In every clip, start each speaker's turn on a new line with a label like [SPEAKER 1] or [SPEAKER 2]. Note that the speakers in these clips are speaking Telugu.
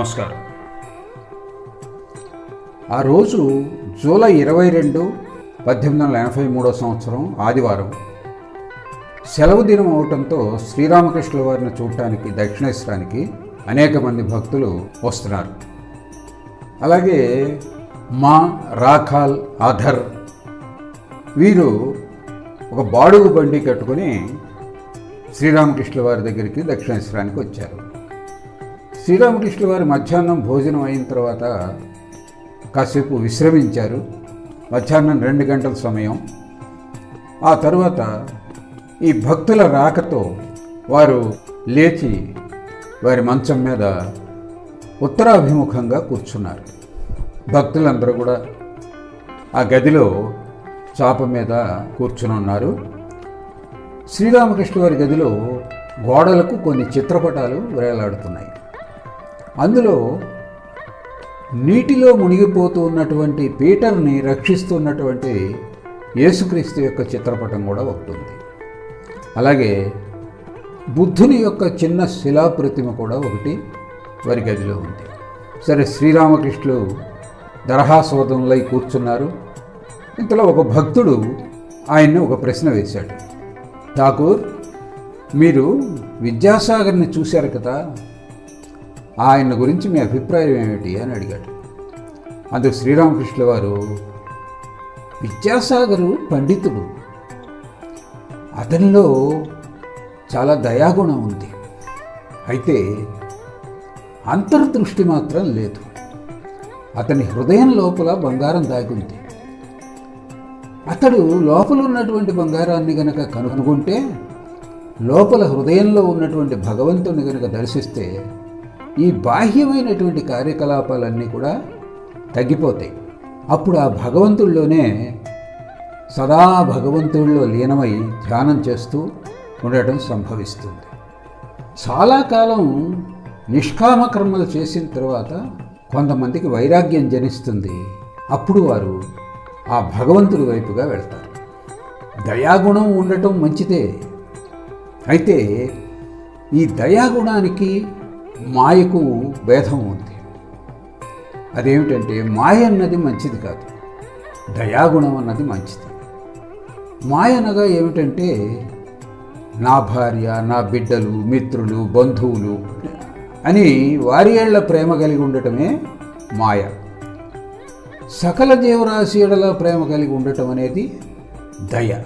[SPEAKER 1] నమస్కారం. ఆ రోజు జూలై ఇరవై రెండు పద్దెనిమిది వందల ఎనభై మూడో సంవత్సరం ఆదివారం. సెలవు దినం అవటంతో శ్రీరామకృష్ణుల వారిని చూడటానికి దక్షిణేశ్వరానికి అనేక మంది భక్తులు వస్తున్నారు. అలాగే మా రాఖాల్ ఆధర్ వీరు ఒక బాడుగు బండి కట్టుకొని శ్రీరామకృష్ణుల వారి దగ్గరికి దక్షిణేశ్వరానికి వచ్చారు. శ్రీరామకృష్ణుల గారు మధ్యాహ్నం భోజనం అయిన తర్వాత కాసేపు విశ్రమించారు. మధ్యాహ్నం రెండు గంటల సమయం. ఆ తరువాత ఈ భక్తుల రాకతో వారు లేచి వారి మంచం మీద ఉత్తరాభిముఖంగా కూర్చున్నారు. భక్తులందరూ కూడా ఆ గదిలో చాప మీద కూర్చుని ఉన్నారు. శ్రీరామకృష్ణ వారి గదిలో గోడలకు కొన్ని చిత్రపటాలు వేలాడుతున్నాయి. అందులో నీటిలో మునిగిపోతూ ఉన్నటువంటి పీటర్ని రక్షిస్తున్నటువంటి యేసుక్రీస్తు యొక్క చిత్రపటం కూడా ఒకటి ఉంది. అలాగే బుద్ధుని యొక్క చిన్న శిలాప్రతిమ కూడా ఒకటి వారి గదిలో ఉంది. సరే శ్రీరామకృష్ణులు దరహాస్వదంలై కూర్చున్నారు. ఇంతలో ఒక భక్తుడు ఆయన్ని ఒక ప్రశ్న వేశాడు. ఠాకూర్ మీరు విద్యాసాగర్ని చూశారు కదా? ఆయన గురించి మీ అభిప్రాయం ఏమిటి అని అడిగాడు. అందుకు శ్రీరామకృష్ణుల వారు విద్యాసాగరు పండితుడు. అతనిలో చాలా దయాగుణం ఉంది. అయితే అంతర్దృష్టి మాత్రం లేదు. అతని హృదయం లోపల బంగారం దాగుంది అతడు లోపల ఉన్నటువంటి బంగారాన్ని గనక కనుగొంటే లోపల హృదయంలో ఉన్నటువంటి భగవంతుని గనక దర్శిస్తే ఈ బాహ్యమైనటువంటి కార్యకలాపాలన్నీ కూడా తగ్గిపోతాయి. అప్పుడు ఆ భగవంతుల్లోనే సదా భగవంతుడిలో లీనమై ధ్యానం చేస్తూ ఉండటం సంభవిస్తుంది. చాలా కాలం నిష్కామ కర్మలు చేసిన తర్వాత కొంతమందికి వైరాగ్యం జనిస్తుంది. అప్పుడు వారు ఆ భగవంతుడి వైపుగా వెళ్తారు. దయాగుణం ఉండటం మంచిదే. అయితే ఈ దయాగుణానికి మాయకు భేదం ఉంది. అదేమిటంటే మాయ అన్నది మంచిది కాదు. దయాగుణం అన్నది మంచిది. మాయ అనగా ఏమిటంటే నా భార్య నా బిడ్డలు మిత్రులు బంధువులు అని వారి ఏళ్ళ ప్రేమ కలిగి ఉండటమే మాయ. సకల జీవరాశి ఎడల ప్రేమ కలిగి ఉండటం అనేది దయ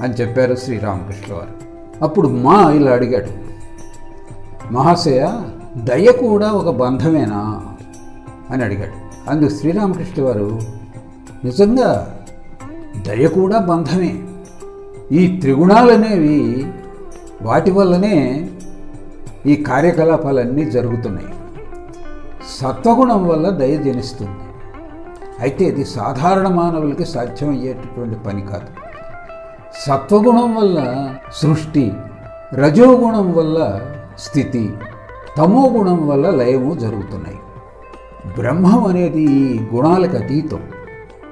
[SPEAKER 1] అని చెప్పారు శ్రీరామకృష్ణ వారు. అప్పుడు మా ఇలా అడిగాడు. మహాశయ దయ కూడా ఒక బంధమేనా? అని అడిగాడు. అందుకు శ్రీరామకృష్ణ వారు నిజంగా దయ కూడా బంధమే. ఈ త్రిగుణాలు అనేవి వాటి వల్లనే ఈ కార్యకలాపాలన్నీ జరుగుతున్నాయి. సత్వగుణం వల్ల దయ జనిస్తుంది. అయితే ఇది సాధారణ మానవులకి సాధ్యమయ్యేటటువంటి పని కాదు. సత్వగుణం వల్ల సృష్టి రజోగుణం వల్ల స్థితి. తమో గుణం వల్ల లయము జరుగుతున్నాయి. బ్రహ్మం అనేది ఈ గుణాలకు అతీతం.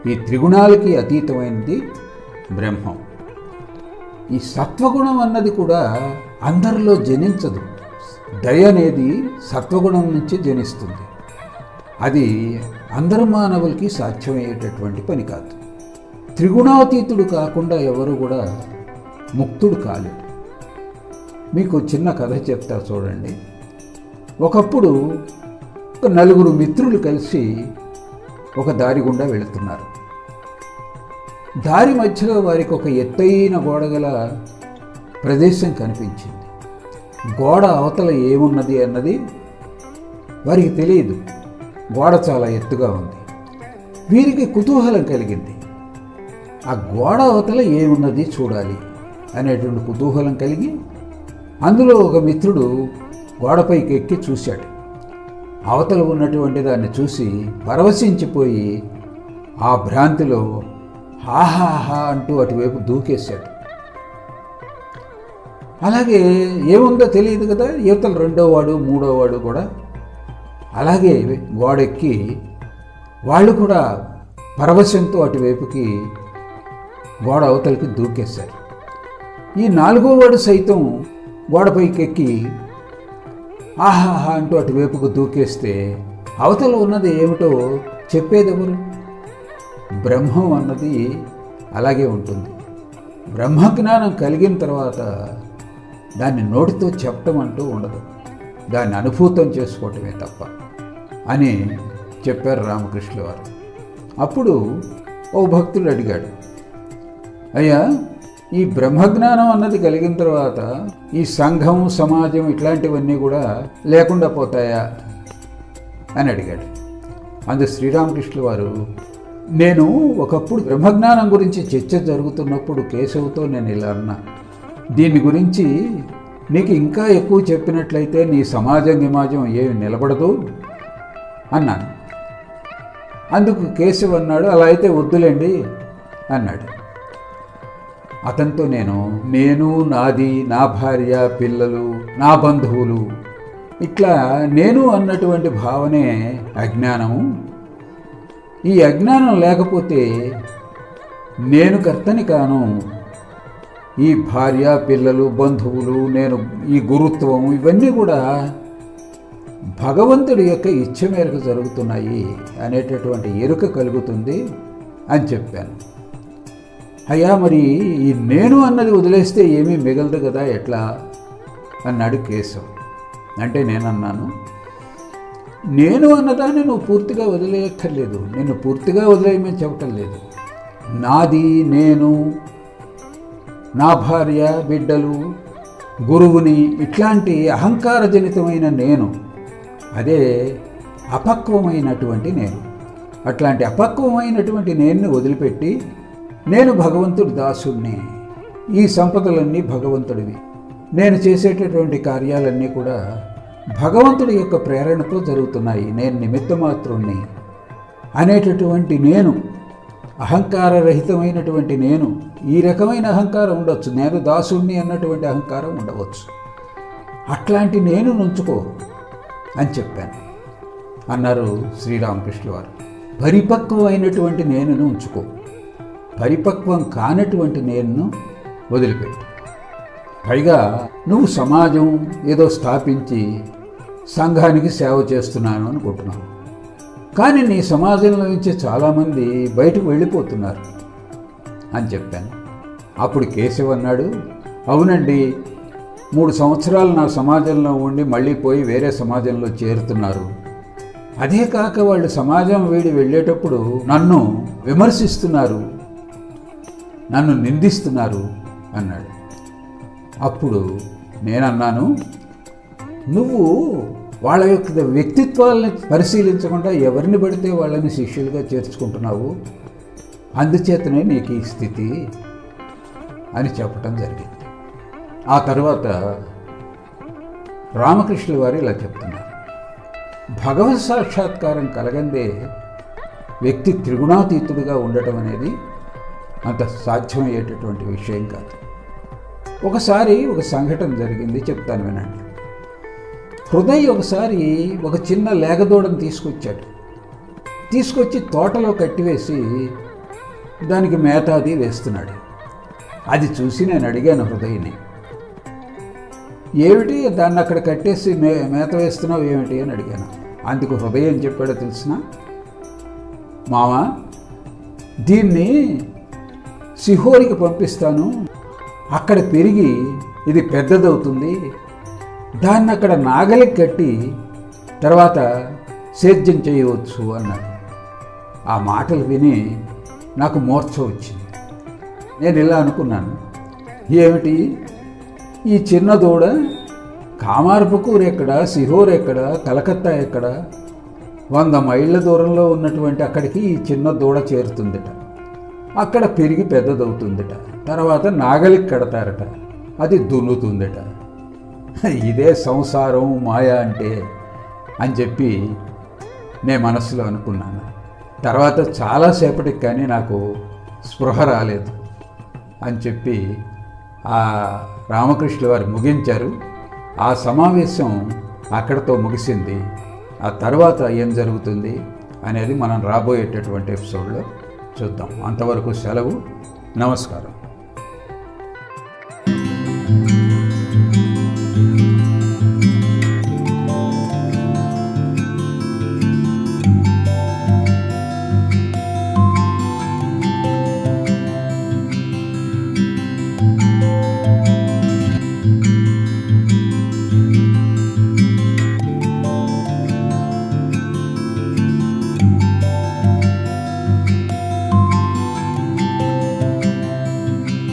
[SPEAKER 1] ఈ త్రిగుణాలకి అతీతమైనది బ్రహ్మం. ఈ సత్వగుణం అన్నది కూడా అందరిలో జనించదు. దయ అనేది సత్వగుణం నుంచి జనిస్తుంది. అది అందరు మానవులకి సాధ్యమయ్యేటటువంటి పని కాదు. త్రిగుణాతీతుడు కాకుండా ఎవరు కూడా ముక్తుడు కాలేడు మీకు చిన్న కథ చెప్తా చూడండి. ఒకప్పుడు ఒక నలుగురు మిత్రులు కలిసి ఒక దారి గుండా వెళుతున్నారు. దారి మధ్యలో వారికి ఒక ఎత్తైన గోడగల ప్రదేశం కనిపించింది. గోడ అవతల ఏమున్నది అన్నది వారికి తెలియదు. గోడ చాలా ఎత్తుగా ఉంది. వీరికి కుతూహలం కలిగింది. ఆ గోడ అవతల ఏమున్నది చూడాలి అనేటువంటి కుతూహలం కలిగి అందులో ఒక మిత్రుడు గోడపైకి ఎక్కి చూశాడు. అవతల ఉన్నటువంటి దాన్ని చూసి పరవశించిపోయి ఆ భ్రాంతిలో హాహాహా అంటూ అటువైపు దూకేశాడు. అలాగే ఏముందో తెలియదు కదా యువతలు రెండో వాడు మూడో వాడు కూడా. అలాగే గోడెక్కి వాళ్ళు కూడా పరవశంతో అటువైపుకి గోడ అవతలికి దూకేశారు. ఈ నాలుగో వాడు సైతం గోడపైకెక్కి ఆహాహా అంటూ అటువైపుకు దూకేస్తే అవతల ఉన్నది ఏమిటో చెప్పేదెవరు? బ్రహ్మం అన్నది అలాగే ఉంటుంది. బ్రహ్మజ్ఞానం కలిగిన తర్వాత దాన్ని నోటితో చెప్పటం అంటూ ఉండదు. దాన్ని అనుభూతం చేసుకోవటమే తప్ప అని చెప్పారు రామకృష్ణ వారు. అప్పుడు ఓ భక్తుడు అడిగాడు అయ్యా ఈ బ్రహ్మజ్ఞానం అన్నది కలిగిన తర్వాత ఈ సంఘం సమాజం ఇట్లాంటివన్నీ కూడా లేకుండా పోతాయా అని అడిగాడు. అందు శ్రీరామకృష్ణుల వారు నేను ఒకప్పుడు బ్రహ్మజ్ఞానం గురించి చర్చ జరుగుతున్నప్పుడు కేశవుతో నేను ఇలా అన్నా. దీని గురించి నీకు ఇంకా ఎక్కువ చెప్పినట్లయితే నీ సమాజం గిమాజం ఏమి నిలబడదు అన్నాను. అందుకు కేశవ్ అన్నాడు అలా అయితే వద్దులేండి అన్నాడు. అతనితో నేను నేను నాది నా భార్య పిల్లలు నా బంధువులు. ఇట్లా నేను అన్నటువంటి భావనే అజ్ఞానము. ఈ అజ్ఞానం లేకపోతే నేను కర్తని కాను. ఈ భార్య పిల్లలు బంధువులు నేను ఈ గురుత్వం ఇవన్నీ కూడా భగవంతుడి యొక్క ఇచ్చ మేరకు జరుగుతున్నాయి అనేటటువంటి ఎరుక కలుగుతుంది అని చెప్పాను. అయ్యా మరి ఈ నేను అన్నది వదిలేస్తే ఏమీ మిగలదు కదా ఎట్లా? అన్నాడు కేశవ్. అంటే నేనన్నాను నేను అన్నదాన్ని నువ్వు పూర్తిగా వదిలేయక్కర్లేదు. నిన్ను పూర్తిగా వదిలేయమని చెప్పటం లేదు. నాది నేను నా భార్య బిడ్డలు గురువుని ఇట్లాంటి అహంకారజనితమైన నేను అదే అపక్వమైనటువంటి నేను. అట్లాంటి అపక్వమైనటువంటి నేను వదిలిపెట్టి నేను భగవంతుడి దాసుడిని ఈ సంపదలన్నీ భగవంతుడివి. నేను చేసేటటువంటి కార్యాలన్నీ కూడా భగవంతుడి యొక్క ప్రేరణతో జరుగుతున్నాయి. నేను నిమిత్త మాత్రుణ్ణి అనేటటువంటి నేను అహంకారరహితమైనటువంటి నేను ఈ రకమైన అహంకారం ఉండొచ్చు. నేను దాసుణ్ణి అన్నటువంటి అహంకారం ఉండవచ్చు. అట్లాంటి నేను నుంచుకో అని చెప్పాను. అన్నారు శ్రీరామకృష్ణ వారు. పరిపక్వమైనటువంటి నేనును ఉంచుకో. పరిపక్వం కానటువంటి నేను వదిలిపెట్టు. పైగా నువ్వు సమాజం ఏదో స్థాపించి సంఘానికి సేవ చేస్తున్నాను అనుకుంటున్నావు. కానీ నీ సమాజంలో నుంచి చాలామంది బయటకు వెళ్ళిపోతున్నారు అని చెప్పాను. అప్పుడు కేశవ్ అన్నాడు అవునండి మూడు సంవత్సరాలు నా సమాజంలో ఉండి మళ్ళీ పోయి వేరే సమాజంలో చేరుతున్నారు. అదే కాక వాళ్ళు సమాజం వీడి వెళ్ళేటప్పుడు నన్ను విమర్శిస్తున్నారు. నన్ను నిందిస్తున్నారు అన్నాడు. అప్పుడు నేనన్నాను నువ్వు వాళ్ళ యొక్క వ్యక్తిత్వాలని పరిశీలించకుండా ఎవరిని పడితే వాళ్ళని శిష్యులుగా చేర్చుకుంటున్నావు? అందుచేతనే నీకు ఈ స్థితి అని చెప్పటం జరిగింది. ఆ తర్వాత రామకృష్ణుల వారు ఇలా చెప్తున్నారు. భగవత్ సాక్షాత్కారం కలగందే వ్యక్తి త్రిగుణాతీతుడిగా ఉండటం అనేది అంత సాధ్యమయ్యేటటువంటి విషయం కాదు. ఒకసారి ఒక సంఘటన జరిగింది చెప్తాను వినండి. హృదయ్ ఒకసారి ఒక చిన్న లేగదూడను తీసుకొచ్చాడు. తీసుకొచ్చి తోటలో కట్టివేసి దానికి మేత అది వేస్తున్నాడు. అది చూసి నేను అడిగాను హృదయని ఏమిటి దాన్ని అక్కడ కట్టేసి మే మేత వేస్తున్నావు ఏమిటి? అని అడిగాను. అందుకు హృదయం చెప్పాడో తెలిసిన మావా దీన్ని సిహోరికి పంపిస్తాను. అక్కడ పెరిగి ఇది పెద్దదవుతుంది. దాన్ని అక్కడ నాగలికి కట్టి తర్వాత సేద్యం చేయవచ్చు అన్నాడు. ఆ మాటలు విని నాకు మూర్ఛ వచ్చింది. నేను ఇలా అనుకున్నాను. ఏమిటి? ఈ చిన్న దూడ కామార్పుకూరు ఎక్కడ? సిహోర్ ఎక్కడ? కలకత్తా ఎక్కడ? వంద మైళ్ళ దూరంలో ఉన్నటువంటి అక్కడికి ఈ చిన్న దూడ చేరుతుందట. అక్కడ పెరిగి పెద్దదవుతుందట. తర్వాత నాగలికి కడతారట. అది దున్నుతుందట. ఇదే సంసారం మాయ అంటే అని చెప్పి నేను మనసులో అనుకున్నాను. తర్వాత చాలాసేపటికి కానీ నాకు స్పృహ రాలేదు అని చెప్పి ఆ రామకృష్ణ వారు ముగించారు. ఆ సమావేశం అక్కడతో ముగిసింది. ఆ తర్వాత ఏం జరుగుతుంది అనేది మనం రాబోయేటటువంటి ఎపిసోడ్లో చూద్దాం. అంతవరకు సెలవు. నమస్కారం.